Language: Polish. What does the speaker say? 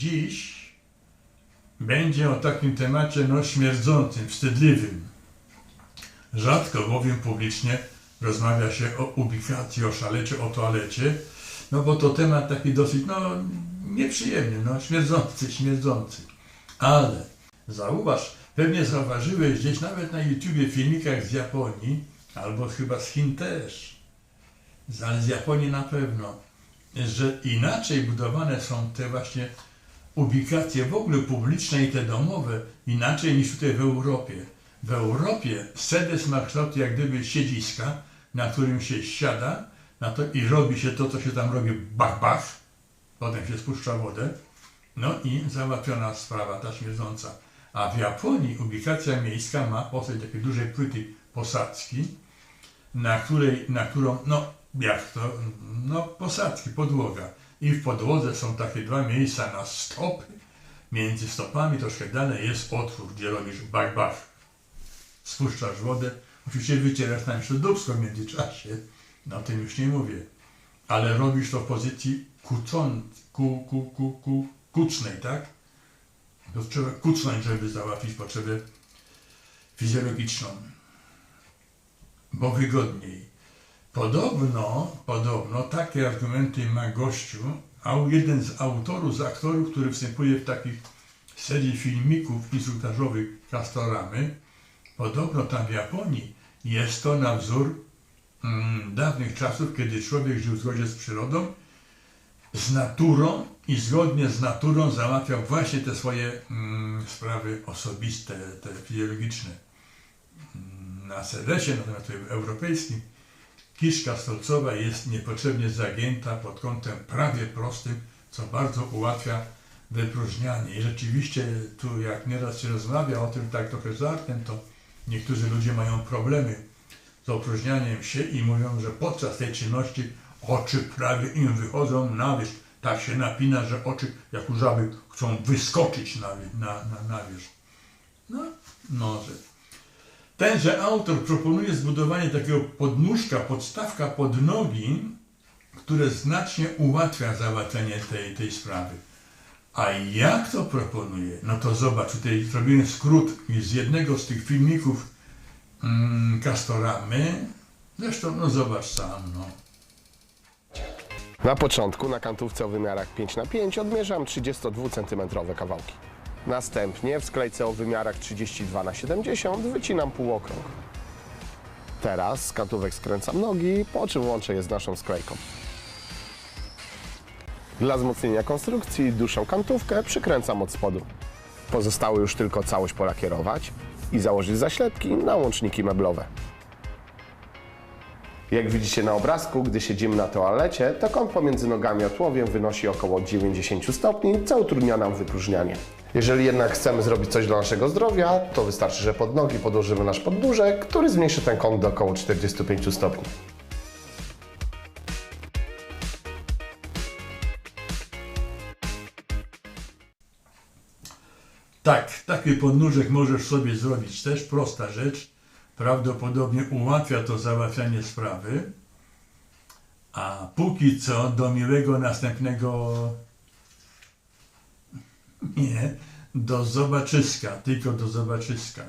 Dziś będzie o takim temacie no, śmierdzącym, wstydliwym. Rzadko bowiem publicznie rozmawia się o ubikacji, o szalecie, o toalecie, no bo to temat taki dosyć, no, nieprzyjemny, no, śmierdzący, śmierdzący. Ale zauważ, pewnie zauważyłeś gdzieś nawet na YouTubie filmikach z Japonii, albo chyba z Chin też, ale z Japonii na pewno, że inaczej budowane są te właśnie ubikacje w ogóle publiczne i te domowe, inaczej niż tutaj w Europie. W Europie sedes ma kształt jak gdyby siedziska, na którym się siada na to i robi się to, co się tam robi, bach, bach, potem się spuszcza wodę, no i załatwiona sprawa ta śmierdząca. A w Japonii ubikacja miejska ma postać takiej dużej płyty posadzki, na której, na którą, no jak to, no posadzki, podłoga. I w podłodze są takie dwa miejsca na stopy. Między stopami troszkę dalej jest otwór, gdzie robisz bach, bach. Spuszczasz wodę. Oczywiście wycierasz tam jeszcze dubsko w międzyczasie. No o tym już nie mówię. Ale robisz to w pozycji kucąc, ku, ku, ku, ku, kucznej, tak? To trzeba kucnąć, żeby załatwić potrzebę fizjologiczną. Bo wygodniej. Podobno, podobno takie argumenty ma gościu, jeden z autorów, z aktorów, który występuje w takich serii filmików instruktażowych Castoramy, podobno tam w Japonii jest to na wzór mm, dawnych czasów, kiedy człowiek żył w zgodzie z przyrodą, z naturą i zgodnie z naturą załatwiał właśnie te swoje mm, sprawy osobiste, te fizjologiczne. Mm, Na sedesie, natomiast tutaj europejskim, kiszka stolcowa jest niepotrzebnie zagięta pod kątem prawie prostym, co bardzo ułatwia wypróżnianie. I rzeczywiście tu jak nieraz się rozmawia o tym tak trochę żartem, to niektórzy ludzie mają problemy z opróżnianiem się i mówią, że podczas tej czynności oczy prawie im wychodzą na wierzch. Tak się napina, że oczy jak u żaby chcą wyskoczyć na, na, na, na wierzch. No, może. Tenże autor proponuje zbudowanie takiego podnóżka, podstawka pod nogi, które znacznie ułatwia załatwianie tej, tej sprawy. A jak to proponuje? No to zobacz, tutaj zrobiłem skrót z jednego z tych filmików mm. Zresztą, no zobacz sam, no. Na początku na kantówce o wymiarach 5x5 odmierzam 32 cm kawałki. Następnie w sklejce o wymiarach 32x70 wycinam półokrąg. Teraz z kantówek skręcam nogi, po czym łączę je z naszą sklejką. Dla wzmocnienia konstrukcji dłuższą kantówkę przykręcam od spodu. Pozostało już tylko całość polakierować i założyć zaślepki na łączniki meblowe. Jak widzicie na obrazku, gdy siedzimy na toalecie, to kąt pomiędzy nogami a tułowiem wynosi około 90 stopni, co utrudnia nam wypróżnianie. Jeżeli jednak chcemy zrobić coś dla naszego zdrowia, to wystarczy, że pod nogi podłożymy nasz podbóżek, który zmniejszy ten kąt do około 45 stopni. Tak, taki podnóżek możesz sobie zrobić też, prosta rzecz. Prawdopodobnie ułatwia to załatwianie sprawy. A póki co do miłego następnego nie, do zobaczyska, tylko do zobaczyska.